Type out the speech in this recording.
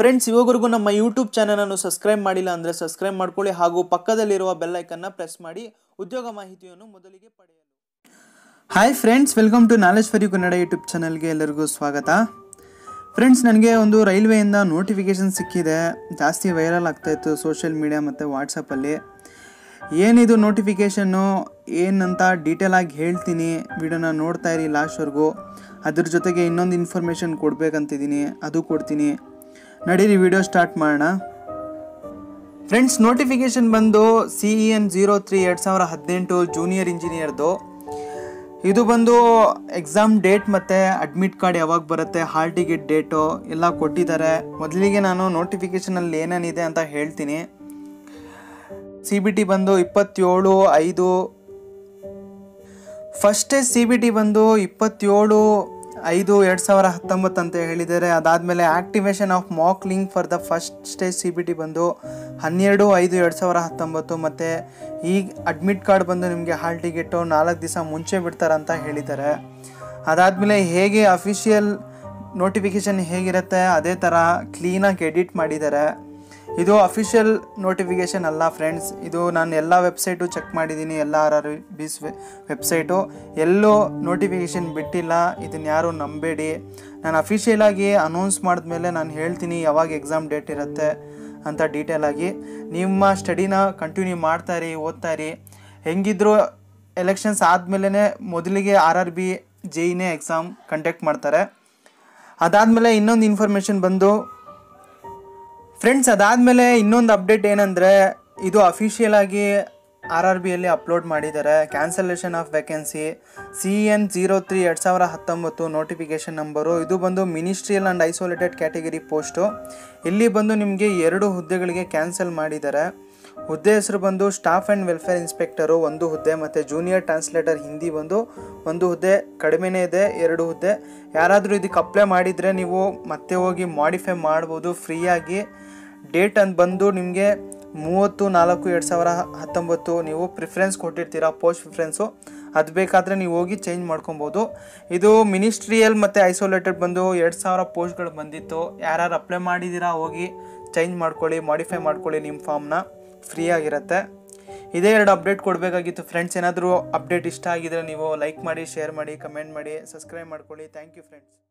Friends ಇವಾಗವರೆಗೂ ನಮ್ಮ YouTube ಚಾನಲನ್ನು subscribe ಮಾಡಿಲ್ಲ ಅಂದರೆ ಸಬ್ಸ್ಕ್ರೈಬ್ ಮಾಡ್ಕೊಳ್ಳಿ. ಹಾಗೂ ಪಕ್ಕದಲ್ಲಿರುವ ಬೆಲ್ ಐಕನ್ನ ಪ್ರೆಸ್ ಮಾಡಿ. ಉದ್ಯೋಗ ಮಾಹಿತಿಯನ್ನು ಮೊದಲಿಗೆ ಪಡೆಯಲು. Hi friends welcome to knowledge for you Kannada YouTube ಚಾನಲ್ಗೆ ಎಲ್ಲರಿಗೂ ಸ್ವಾಗತ. ಫ್ರೆಂಡ್ಸ್ ನನಗೆ ಒಂದು ರೈಲ್ವೆಯಿಂದ ನೋಟಿಫಿಕೇಷನ್ ಸಿಕ್ಕಿದೆ. ಜಾಸ್ತಿ ವೈರಲ್ ಆಗ್ತಾಯಿತ್ತು ಸೋಷಿಯಲ್ ಮೀಡಿಯಾ ಮತ್ತು ವಾಟ್ಸಪ್ಪಲ್ಲಿ ಏನಿದು ನೋಟಿಫಿಕೇಷನ್ನು ಏನಂತ ಡೀಟೇಲಾಗಿ ಹೇಳ್ತೀನಿ. ವಿಡಿಯೋನ ನೋಡ್ತಾ ಇರಿ ಲಾಸ್ಟ್ವರೆಗೂ ಅದ್ರ ಜೊತೆಗೆ ಇನ್ನೊಂದು ಇನ್ಫಾರ್ಮೇಷನ್ ಕೊಡಬೇಕಂತಿದ್ದೀನಿ. ಅದು ಕೊಡ್ತೀನಿ. ನಡೀರಿ ವಿಡಿಯೋ ಸ್ಟಾರ್ಟ್ ಮಾಡೋಣ. ಫ್ರೆಂಡ್ಸ್ ನೋಟಿಫಿಕೇಷನ್ ಬಂದು C E N zero three ಎರಡು ಸಾವಿರ ಹದಿನೆಂಟು ಜೂನಿಯರ್ ಇಂಜಿನಿಯರ್ದು ಇದು ಬಂದು ಎಕ್ಸಾಮ್ ಡೇಟ್ ಮತ್ತು ಅಡ್ಮಿಟ್ ಕಾರ್ಡ್ ಯಾವಾಗ ಬರುತ್ತೆ ಹಾಲ್ ಟಿಕೆಟ್ ಡೇಟು ಎಲ್ಲ ಕೊಟ್ಟಿದ್ದಾರೆ. ಮೊದಲಿಗೆ ನಾನು ನೋಟಿಫಿಕೇಷನಲ್ಲಿ ಏನೇನಿದೆ ಅಂತ ಹೇಳ್ತೀನಿ. ಸಿ ಬಿ ಟಿ ಬಂದು ಇಪ್ಪತ್ತೇಳು, ಐದು. ಫಸ್ಟೇ ಸಿ ಬಿ ಟಿ ಬಂದು ಇಪ್ಪತ್ತೇಳು ಐದು ಎರಡು ಸಾವಿರ ಹತ್ತೊಂಬತ್ತು ಅಂತ ಹೇಳಿದ್ದಾರೆ ಅದಾದಮೇಲೆ activation of mock link for the first stage C B T ಬಂದು ಹನ್ನೆರಡು ಐದು ಎರಡು ಸಾವಿರ ಹತ್ತೊಂಬತ್ತು ಮತ್ತು ಈಗ ಅಡ್ಮಿಟ್ ಕಾರ್ಡ್ ಬಂದು ನಿಮಗೆ ಹಾಲ್ ಟಿಕೆಟು ನಾಲ್ಕು ದಿವಸ ಮುಂಚೆ ಬಿಡ್ತಾರಂತ ಹೇಳಿದ್ದಾರೆ ಅದಾದಮೇಲೆ ಹೇಗೆ ಅಫಿಷಿಯಲ್ ನೋಟಿಫಿಕೇಷನ್ ಹೇಗಿರುತ್ತೆ, ಅದೇ ಥರ ಕ್ಲೀನಾಗಿ ಎಡಿಟ್ ಮಾಡಿದ್ದಾರೆ ಇದು ಅಫಿಷಿಯಲ್ ನೋಟಿಫಿಕೇಷನ್ ಅಲ್ಲ ಫ್ರೆಂಡ್ಸ್ ಇದು ನಾನು ಎಲ್ಲ ವೆಬ್ಸೈಟು ಚೆಕ್ ಮಾಡಿದ್ದೀನಿ ಎಲ್ಲ ಆರ್ ಆರ್ ಬಿಸ್ ವೆಬ್ಸೈಟು ಎಲ್ಲೂ ನೋಟಿಫಿಕೇಷನ್ ಬಿಟ್ಟಿಲ್ಲ ಇದನ್ನು ಯಾರೂ ನಂಬೇಡಿ. ನಾನು ಅಫಿಷಿಯಲಾಗಿ ಅನೌನ್ಸ್ ಮಾಡಿದ್ಮೇಲೆ ನಾನು ಹೇಳ್ತೀನಿ ಯಾವಾಗ ಎಕ್ಸಾಮ್ ಡೇಟ್ ಇರುತ್ತೆ ಅಂತ ಡೀಟೇಲಾಗಿ ನಿಮ್ಮ ಸ್ಟಡಿನ ಕಂಟಿನ್ಯೂ ಮಾಡ್ತಾರೆ ಓದ್ತಾರೆ ಓದ್ತಾ ಹೆಂಗಿದ್ರು ಎಲೆಕ್ಷನ್ಸ್ ಆದಮೇಲೆ ಮೊದಲಿಗೆ R R B J exam conduct ಮಾಡ್ತಾರೆ. ಅದಾದಮೇಲೆ ಇನ್ನೊಂದು ಇನ್ಫಾರ್ಮೇಷನ್ ಬಂದು ಫ್ರೆಂಡ್ಸ್ ಅದಾದಮೇಲೆ ಇನ್ನೊಂದು ಅಪ್ಡೇಟ್ ಏನಂದರೆ, ಇದು ಅಫಿಷಿಯಲ್ ಆಗಿ ಆರ್ ಆರ್ ಬಿಯಲ್ಲಿ ಅಪ್ಲೋಡ್ ಮಾಡಿದ್ದಾರೆ. Cancellation of vacancy C N zero three ಎರಡು ಸಾವಿರ ಹತ್ತೊಂಬತ್ತು ನೋಟಿಫಿಕೇಷನ್ ನಂಬರು ಇದು ಬಂದು ministerial and isolated category post ಇಲ್ಲಿ ಬಂದು ನಿಮಗೆ ಎರಡು ಹುದ್ದೆಗಳಿಗೆ ಕ್ಯಾನ್ಸಲ್ ಮಾಡಿದ್ದಾರೆ. ಹುದ್ದೆ ಹೆಸರು ಬಂದು ಸ್ಟಾಫ್ ಆ್ಯಂಡ್ ವೆಲ್ಫೇರ್ ಇನ್ಸ್ಪೆಕ್ಟರು ಒಂದು ಹುದ್ದೆ ಮತ್ತು ಜೂನಿಯರ್ ಟ್ರಾನ್ಸ್ಲೇಟರ್ ಹಿಂದಿ ಬಂದು ಒಂದು ಹುದ್ದೆ, ಕಡಿಮೆನೇ ಇದೆ, ಎರಡು ಹುದ್ದೆ. ಯಾರಾದರೂ ಇದಕ್ಕೆ ಅಪ್ಲೈ ಮಾಡಿದರೆ ನೀವು ಮತ್ತೆ ಹೋಗಿ ಮಾಡಿಫೈ ಮಾಡ್ಬೋದು ಫ್ರೀಯಾಗಿ ಡೇಟ್ ಅಂತ ಬಂದು ನಿಮಗೆ ಮೂವತ್ತು, ನಾಲ್ಕು, ಎರಡು ಸಾವಿರ ಹತ್ತೊಂಬತ್ತು ನೀವು ಪ್ರಿಫರೆನ್ಸ್ ಕೊಟ್ಟಿರ್ತೀರಾ ಪೋಸ್ಟ್ ಪ್ರಿಫರೆನ್ಸು ಅದು ಬೇಕಾದರೆ ನೀವು ಹೋಗಿ ಚೇಂಜ್ ಮಾಡ್ಕೊಬೋದು. ಇದು ಮಿನಿಸ್ಟ್ರಿಯಲ್ ಮತ್ತು ಐಸೋಲೇಟೆಡ್ ಬಂದು ಎರಡು ಸಾವಿರ ಪೋಸ್ಟ್ಗಳು ಬಂದಿತ್ತು. ಯಾರ್ಯಾರು ಅಪ್ಲೈ ಮಾಡಿದ್ದೀರಾ ಹೋಗಿ ಚೇಂಜ್ ಮಾಡ್ಕೊಳ್ಳಿ ಮಾಡಿಫೈ ಮಾಡ್ಕೊಳ್ಳಿ ನಿಮ್ಮ ಫಾರ್ಮ್ನ ಫ್ರೀ ಆಗಿರುತ್ತೆ. ಇದೇ ಎರಡು ಅಪ್ಡೇಟ್ ಕೊಡಬೇಕಾಗಿತ್ತು. ಫ್ರೆಂಡ್ಸ್ ಏನಾದರೂ ಅಪ್ಡೇಟ್ ಇಷ್ಟ ಆಗಿದ್ರೆ ನೀವು ಲೈಕ್ ಮಾಡಿ ಶೇರ್ ಮಾಡಿ ಕಮೆಂಟ್ ಮಾಡಿ ಸಬ್ಸ್ಕ್ರೈಬ್ ಮಾಡ್ಕೊಳ್ಳಿ. Thank you friends